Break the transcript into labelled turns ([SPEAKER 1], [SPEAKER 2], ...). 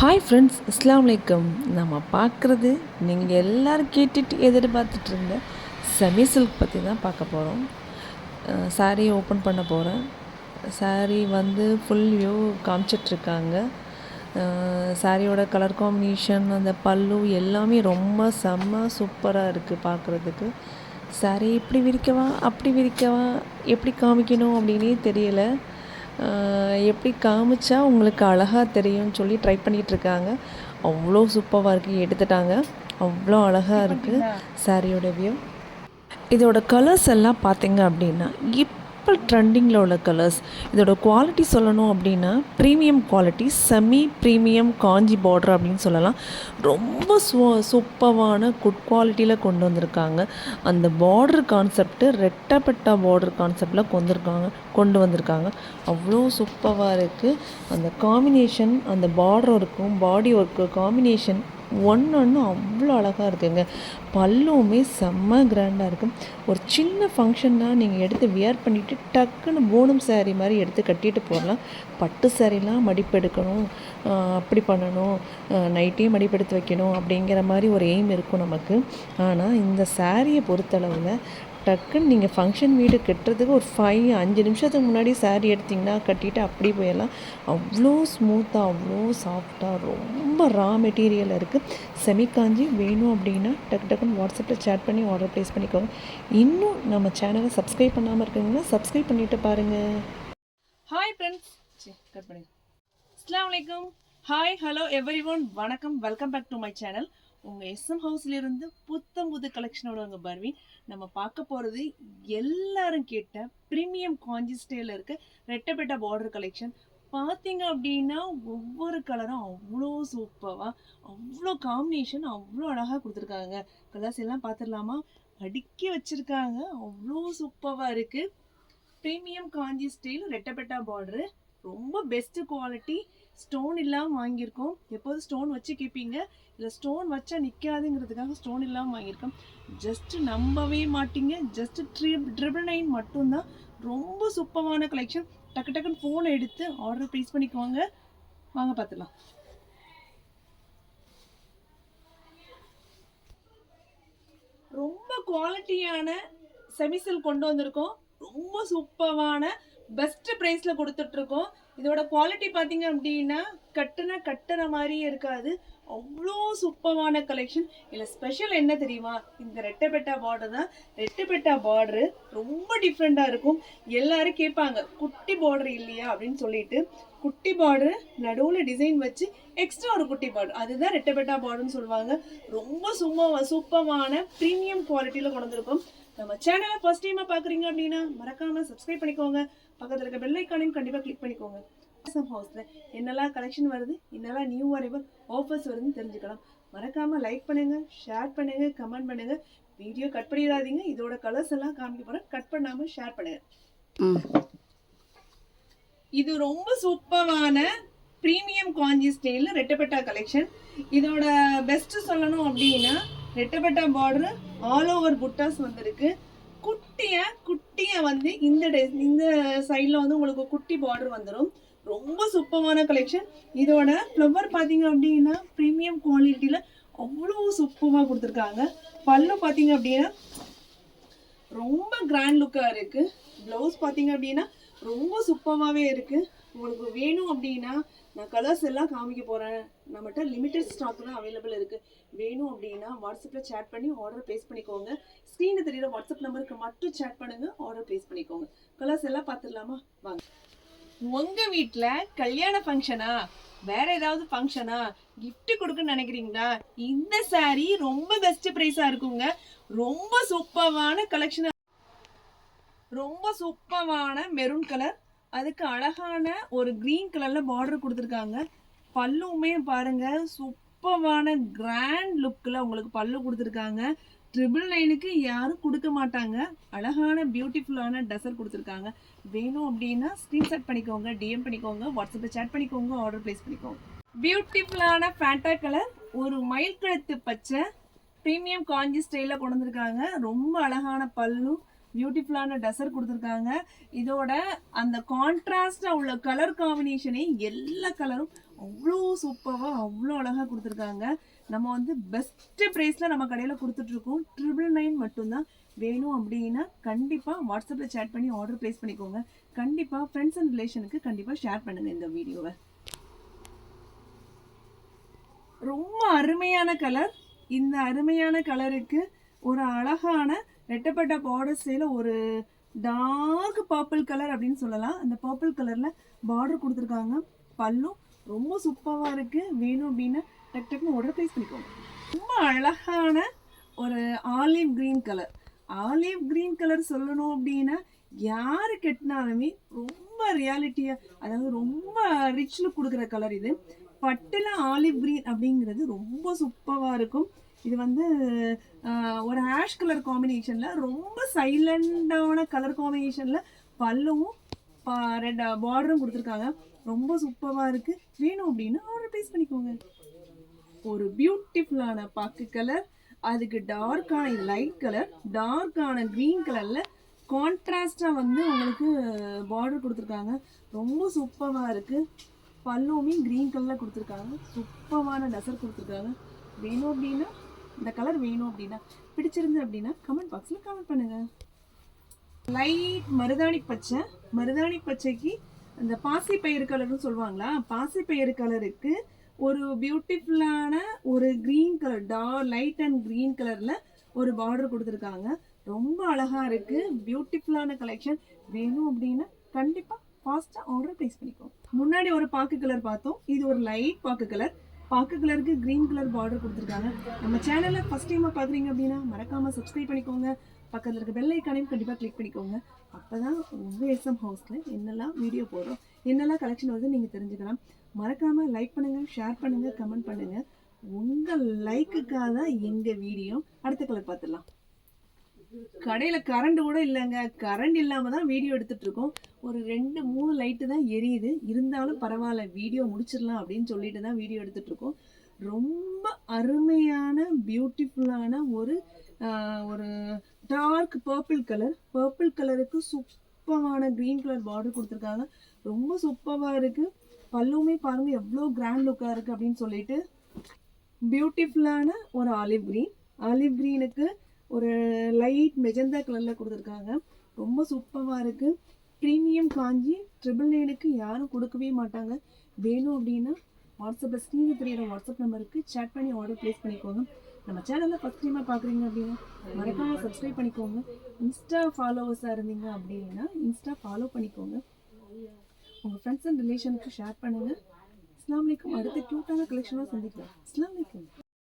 [SPEAKER 1] Hi friends இஸ்லாம் வலைக்கம் நம்ம பார்க்குறது நீங்கள் எல்லோரும் கேட்டுட்டு எதிர்பார்த்துட்டு இருந்த செமி சில்க் பற்றி தான் பார்க்க போகிறோம் சாரீ ஓப்பன் பண்ண போகிறேன் சாரீ வந்து ஃபுல் வியூ காமிச்சிட்ருக்காங்க சாரியோட கலர் காம்பினேஷன் அந்த பல்லு எல்லாமே ரொம்ப செம்ம சூப்பராக இருக்குது பார்க்குறதுக்கு. சாரீ இப்படி விரிக்கவா அப்படி விரிக்கவா எப்படி காமிக்கணும் அப்படின்னே தெரியலை. எப்படி காமிச்சா உங்களுக்கு அழகாக தெரியும்னு சொல்லி ட்ரை பண்ணிகிட்ருக்காங்க அவ்வளோ சூப்பராக இருக்குது எடுத்துட்டாங்க. அவ்வளோ அழகாக இருக்குது சாரியோட வியூ இதோட கலர்ஸ் எல்லாம் பார்த்தீங்க அப்படின்னா இப்போ ட்ரெண்டிங்கில் உள்ள கலர்ஸ் இதோட குவாலிட்டி சொல்லணும் அப்படின்னா premium quality semi premium Kanchi border அப்படின்னு சொல்லலாம். ரொம்ப சூ சூப்பரான குட் குவாலிட்டியில் கொண்டு வந்திருக்காங்க. அந்த பார்டர் கான்செப்ட்டு ரெட்டப்பட்டா பார்டர் கான்செப்டில் கொண்டிருக்காங்க கொண்டு வந்திருக்காங்க. அவ்வளோ சூப்பராக இருக்குது அந்த காம்பினேஷன் அந்த பார்டர் ஒர்க்கும் பாடி ஒர்க்கு காம்பினேஷன் ஒன்று ஒன்று அவ்வளோ அழகாக இருக்குங்க. பல்லுமே செம்ம கிராண்டாக இருக்கும் ஒரு சின்ன ஃபங்க்ஷன்னா நீங்கள் எடுத்து வியர் பண்ணிவிட்டு டக்குன்னு போனம் சேரீ மாதிரி எடுத்து கட்டிட்டு போகலாம் பட்டு சேரீலாம் மடிப்பெடுக்கணும். அப்படி பண்ணணும். நைட்டையும் மடிப்பெடுத்து வைக்கணும் அப்படிங்கிற மாதிரி ஒரு எய்ம் இருக்கும் நமக்கு. ஆனால் இந்த சாரியை பொறுத்தளவில் டக்குன்னு நீங்கள் ஃபங்க்ஷன் வீடு கட்டுறதுக்கு ஒரு ஃபைவ் அஞ்சு நிமிஷத்துக்கு முன்னாடி சாரீ எடுத்திங்கன்னா கட்டிட்டு அப்படி போயிடலாம். அவ்வளோ ஸ்மூத்தாக அவ்வளோ சாஃப்டாக ரொம்ப ரா மெட்டீரியல் இருக்குது செமி காஞ்சி வேணும் அப்படின்னா டக்கு டக்குன்னு வாட்ஸ்அப்பில் சேட் பண்ணி ஆர்டர் ப்ளேஸ் பண்ணிக்கோங்க. இன்னும் நம்ம சேனலை சப்ஸ்கிரைப் பண்ணாமல் இருக்கீங்கன்னா சப்ஸ்கிரைப் பண்ணிட்டு பாருங்கள்
[SPEAKER 2] ஹாய் ஃப்ரெண்ட்ஸ் கட் பண்ணி அஸ்லாம் வலைக்கம் ஹாய் ஹலோ எவ்ரி ஒன் வணக்கம். Welcome back to my channel உங்கள் எஸ்எம் ஹவுஸ்லேருந்து புத்தம் புது கலெக்ஷனோட உங்கள் பர்வீன். நம்ம பார்க்க போகிறது எல்லாரும் கேட்ட ப்ரீமியம் காஞ்சி ஸ்டைலில் இருக்க ரெட்டப்பெட்ட பார்டர் கலெக்ஷன் பார்த்தீங்க அப்படின்னா ஒவ்வொரு கலரும் அவ்வளோ சூப்பராக அவ்வளோ காம்பினேஷன் அவ்வளோ அழகாக கொடுத்துருக்காங்க. கலர்ஸ் எல்லாம் பார்த்துடலாமா? அடுக்கி வச்சுருக்காங்க. அவ்வளோ சூப்பராக இருக்குது ப்ரீமியம் காஞ்சி ஸ்டைல் ரெட்டப்பெட்டா பார்டரு ரொம்ப பெஸ்ட்டு குவாலிட்டி ஸ்டோன் இல்லாமல் வாங்கியிருக்கோம். எப்போதும் ஸ்டோன் வச்சு கேட்பீங்க? இல்லை ஸ்டோன் வச்சா நிற்காதுங்கிறதுக்காக ஸ்டோன் இல்லாமல் வாங்கியிருக்கோம். ஜஸ்ட்டு நம்பவே மாட்டீங்க. ஜஸ்ட் ட்ரி ட்ரிபிள் நைன் மட்டும்தான். ரொம்ப சூப்பரான கலெக்ஷன் டக்கு டக்குன்னு ஃபோனை எடுத்து ஆர்டர் ப்ளேஸ் பண்ணிக்குவாங்க. வாங்க பார்த்துலாம் ரொம்ப குவாலிட்டியான செமிசல் கொண்டு வந்திருக்கோம். ரொம்ப சூப்பரான பெஸ்ட் ப்ரைஸில் கொடுத்துட்ருக்கோம். இதோட குவாலிட்டி பார்த்தீங்க அப்படின்னா கட்டுனா கட்டுற மாதிரியே இருக்காது. அவ்வளோ சூப்பரான கலெக்ஷன் இதில் ஸ்பெஷல் என்ன தெரியுமா? இந்த ரெட்டப்பெட்டா பார்டர் தான். ரெட்டப்பெட்டா பார்டரு ரொம்ப டிஃப்ரெண்ட்டாக இருக்கும். எல்லாரும் கேட்பாங்க குட்டி பார்டர் இல்லையா? அப்படின்னு சொல்லிட்டு குட்டி பார்டர் நடுவில் டிசைன் வச்சு எக்ஸ்ட்ரா ஒரு குட்டி பார்டர் அதுதான் ரெட்டப்பெட்டா பார்டர்னு சொல்லுவாங்க. ரொம்ப சும்மா சூப்பமான ப்ரீமியம் குவாலிட்டியில் கொண்டு வந்திருக்கும். நம்ம சேனலை ஃபர்ஸ்ட் டைமாக பார்க்குறீங்க அப்படின்னா மறக்காமல் சப்ஸ்கிரைப் பண்ணிக்கோங்க. பக்கத்தில் இருக்க பெல் ஐக்கானையும் கண்டிப்பாக கிளிக் பண்ணிக்கோங்க. அசம் ஹவுஸில் என்னெல்லாம் கலெக்ஷன் வருது என்னெல்லாம் நியூ அரைவல் ஆஃபர்ஸ் வருதுன்னு தெரிஞ்சுக்கலாம். மறக்காம லைக் பண்ணுங்க ஷேர் பண்ணுங்க கமெண்ட் பண்ணுங்க. வீடியோ கட் பண்ணிடாதீங்க. இதோட கலர்ஸ் எல்லாம் காமிக்க போறேன். கட் பண்ணாம ஷேர் பண்ணுங்க. இது ரொம்ப சூப்பரான ப்ரீமியம் காஞ்சி ஸ்டைலில் ரெட்டப்பெட்டா கலெக்ஷன் இதோட பெஸ்ட் சொல்லணும் அப்படின்னா ரெட்டப்பெட்டா பார்டர் ஆல் ஓவர் புட்டாஸ் வந்திருக்கு. குட்டிய குட்டிய வந்து இந்த டே- இந்த சைடில் வந்து உங்களுக்கு குட்டி பார்டர் வந்துடும் ரொம்ப சூப்பரான கலெக்ஷன் இதோட ஃப்ளவர் பார்த்தீங்க அப்படின்னா ப்ரீமியம் குவாலிட்டியில் அவ்வளோ சூப்பராக கொடுத்துருக்காங்க. பல்லு பார்த்தீங்க அப்படின்னா ரொம்ப கிராண்ட் லுக்காக இருக்குது ப்ளவுஸ் பார்த்தீங்க அப்படின்னா ரொம்ப சூப்பராகவே இருக்குது உங்களுக்கு வேணும் அப்படின்னா நான் கலர்ஸ் எல்லாம் காமிக்க போகிறேன் நம்மகிட்ட லிமிட்டட் ஸ்டாக் தான் அவைலபிள் இருக்குது வேணும் அப்படின்னா வாட்ஸ்அப்பில் சேட் பண்ணி ஆர்டர் பேஸ் பண்ணிக்கோங்க. ஸ்க்ரீனில் தெரியிற வாட்ஸ்அப் நம்பருக்கு மட்டும் சேட் பண்ணுங்கள் ஆர்டர் பேஸ் பண்ணிக்கோங்க. கலர்ஸ் எல்லாம் பார்த்துடலாமா? வாங்க. உங்கள் வீட்டில் கல்யாண ஃபங்க்ஷனா வேற ஏதாவது ஃபங்க்ஷனா கிஃப்ட் கொடுக்குன்னு நினைக்கிறீங்களா? இந்த சாரீ ரொம்ப பெஸ்ட் ப்ரைஸாக இருக்குங்க. ரொம்ப சூப்பரான கலெக்ஷன் ரொம்ப சூப்பரான மெரூன் கலர் அதுக்கு அழகான ஒரு க்ரீன் கலரில் பார்டர் கொடுத்துருக்காங்க. பல்லுமே பாருங்க சூப்பரான கிராண்ட் லுக்கில் உங்களுக்கு பல்லு கொடுத்துருக்காங்க. ட்ரிபிள் நைனுக்கு யாரும் கொடுக்க மாட்டாங்க. அழகான பியூட்டிஃபுல்லான ட்ரெஸ்ஸர் கொடுத்துருக்காங்க. வேணும் அப்படின்னா ஸ்க்ரீன்ஷாட் பண்ணிக்கோங்க டிஎம் பண்ணிக்கோங்க வாட்ஸ்அப்பில் சேட் பண்ணிக்கோங்க ஆர்டர் ப்ளேஸ் பண்ணிக்கோங்க. பியூட்டிஃபுல்லான ஃபேண்டா கலர் ஒரு மயில் கழுத்து பச்சை ப்ரீமியம் காஞ்சி ஸ்டைலில் கொண்டு வந்திருக்காங்க. ரொம்ப அழகான பல்லும் பியூட்டிஃபுல்லான டசர் கொடுத்துருக்காங்க. இதோட அந்த கான்ட்ராஸ்டாக உள்ள கலர் காம்பினேஷனே எல்லா கலரும் அவ்வளோ சூப்பராக அவ்வளோ அழகாக கொடுத்துருக்காங்க. நம்ம வந்து பெஸ்ட்டு ப்ரைஸில் நம்ம கடையில் கொடுத்துட்ருக்கோம். ட்ரிபிள் நைன் மட்டும்தான். வேணும் அப்படின்னா கண்டிப்பாக வாட்ஸ்அப்பில் சேட் பண்ணி ஆர்டர் ப்ளேஸ் பண்ணிக்கோங்க. கண்டிப்பாக ஃப்ரெண்ட்ஸ் அண்ட் ரிலேஷனுக்கு கண்டிப்பாக ஷேர் பண்ணுங்கள் இந்த வீடியோவை. ரொம்ப அருமையான கலர் இந்த அருமையான கலருக்கு ஒரு அழகான ரெட்டப்பட்ட பார்டர் ஸ்டைல ஒரு டார்க் பர்பிள் கலர் அப்படின்னு சொல்லலாம். அந்த பர்பிள் கலரில் பார்டர் கொடுத்துருக்காங்க. பல்லும் ரொம்ப சூப்பராக இருக்குது வேணும் அப்படின்னா டக் டக்குன்னு ஆர்டர் ப்ளேஸ் பண்ணிக்கோங்க. ரொம்ப அழகான ஒரு olive green colour olive green colour சொல்லணும் அப்படின்னா யார் கெட்டினாலுமே ரொம்ப ரியாலிட்டியாக அதாவது ரொம்ப ரிச் லுக் கொடுக்குற கலர் இது. பட்டுல ஆலிவ் கிரீன் அப்படிங்கிறது ரொம்ப சூப்பராக இருக்கும். இது வந்து ஒரு ஆஷ் கலர் காம்பினேஷனில் ரொம்ப சைலண்டான கலர் காம்பினேஷனில் பல்லவும் ரெட் பார்டரும் கொடுத்துருக்காங்க. ரொம்ப சூப்பராக இருக்குது வேணும் அப்படின்னா ஆர்டர் ப்ளேஸ் பண்ணிக்கோங்க. ஒரு பியூட்டிஃபுல்லான பாக்கு கலர் அதுக்கு டார்க்கான லைட் கலர் டார்க்கான க்ரீன் கலரில் கான்ட்ராஸ்டாக வந்து உங்களுக்கு பார்டர் கொடுத்துருக்காங்க. ரொம்ப சூப்பராக இருக்குது பல்லுமே க்ரீன் கலரில் கொடுத்துருக்காங்க. சுப்பமான டசர் கொடுத்துருக்காங்க. வேணும் அப்படின்னா இந்த கலர் வேணும் அப்படின்னா பிடிச்சிருந்து அப்படின்னா கமெண்ட் பாக்ஸில் கமெண்ட் பண்ணுங்கள் லைட் மருதாணி பச்சை. மருதாணி பச்சைக்கு அந்த பாசி பயிறு கலர்னு சொல்லுவாங்களா? பாசி பயிறு கலருக்கு ஒரு பியூட்டிஃபுல்லான ஒரு க்ரீன் கலர் டா லைட் அண்ட் க்ரீன் கலரில் ஒரு பார்டர் கொடுத்துருக்காங்க. ரொம்ப அழகாக இருக்குது பியூட்டிஃபுல்லான கலெக்ஷன் வேணும் அப்படின்னா கண்டிப்பாக ஃபாஸ்ட்டாக ஆர்டர் ப்ளேஸ் பண்ணிக்கோ முன்னாடி ஒரு பாக்கு கலர் பார்த்தோம். இது ஒரு லைட் பாக்கு கலர் பாக்கு கலருக்கு க்ரீன் கலர் பார்டர் கொடுத்துருக்காங்க. நம்ம சேனலில் ஃபஸ்ட் டைமாக பார்க்குறீங்க அப்படின்னா மறக்காமல் சப்ஸ்கிரைப் பண்ணிக்கோங்க. பக்கத்தில் இருக்க பெல் ஐக்கானையும் கண்டிப்பாக கிளிக் பண்ணிக்கோங்க. அப்போ தான் உங்கள் எஸ்எம் ஹவுஸில் என்னெல்லாம் வீடியோ போடுறோம் என்னெல்லாம் கலெக்ஷன் வருது நீங்கள் தெரிஞ்சுக்கலாம். மறக்காமல் லைக் பண்ணுங்கள் ஷேர் பண்ணுங்கள் கமெண்ட் பண்ணுங்கள் உங்கள் லைக்குக்காக தான் எங்கள் வீடியோ அடுத்த கலர் பார்த்துடலாம். கடையில் கரண்ட் கூட இல்லைங்க. கரண்ட் இல்லாமல் தான் வீடியோ எடுத்துகிட்டு இருக்கோம். ஒரு ரெண்டு மூணு லைட்டு தான் எரியுது. இருந்தாலும் பரவாயில்ல வீடியோ முடிச்சிடலாம் அப்படின்னு சொல்லிட்டு தான் வீடியோ எடுத்துகிட்ருக்கோம் ரொம்ப அருமையான பியூட்டிஃபுல்லான ஒரு ஒரு டார்க் பர்பிள் கலர் பர்பிள் கலருக்கு சூப்பரான க்ரீன் கலர் பார்டர் கொடுத்துருக்காங்க. ரொம்ப சூப்பராக இருக்குது பல்லுமே பாருங்கள் எவ்வளோ கிராண்ட் லுக்காக இருக்குது அப்படின்னு சொல்லிட்டு. பியூட்டிஃபுல்லான ஒரு ஆலிவ் க்ரீன் ஆலிவ் க்ரீனுக்கு ஒரு லைட் மெஜந்தா கலரில் கொடுத்துருக்காங்க. ரொம்ப சூப்பராக இருக்குது ப்ரீமியம் காஞ்சி ட்ரிபிள் நைனுக்கு யாரும் கொடுக்கவே மாட்டாங்க. வேணும் அப்படின்னா வாட்ஸ்அப்பில் ஸ்க்ரீனில் தெரியிற வாட்ஸ்அப் நம்பருக்கு சேட் பண்ணி ஆர்டர் ப்ளேஸ் பண்ணிக்கோங்க. நம்ம சேனலில் ஃபஸ்ட் டைமாக பார்க்குறீங்க அப்படின்னா மறக்காமல் சப்ஸ்கிரைப் பண்ணிக்கோங்க. இன்ஸ்டா ஃபாலோவர்ஸாக இருந்தீங்க அப்படின்னா இன்ஸ்டா ஃபாலோ பண்ணிக்கோங்க. உங்கள் ஃப்ரெண்ட்ஸ் அண்ட் ரிலேஷனுக்கு ஷேர் பண்ணுங்கள் இஸ்லாமிக்கும் அடுத்த க்யூட்டான கலெக்ஷனாக சந்திக்கலாம். இஸ்லாமிக்கும்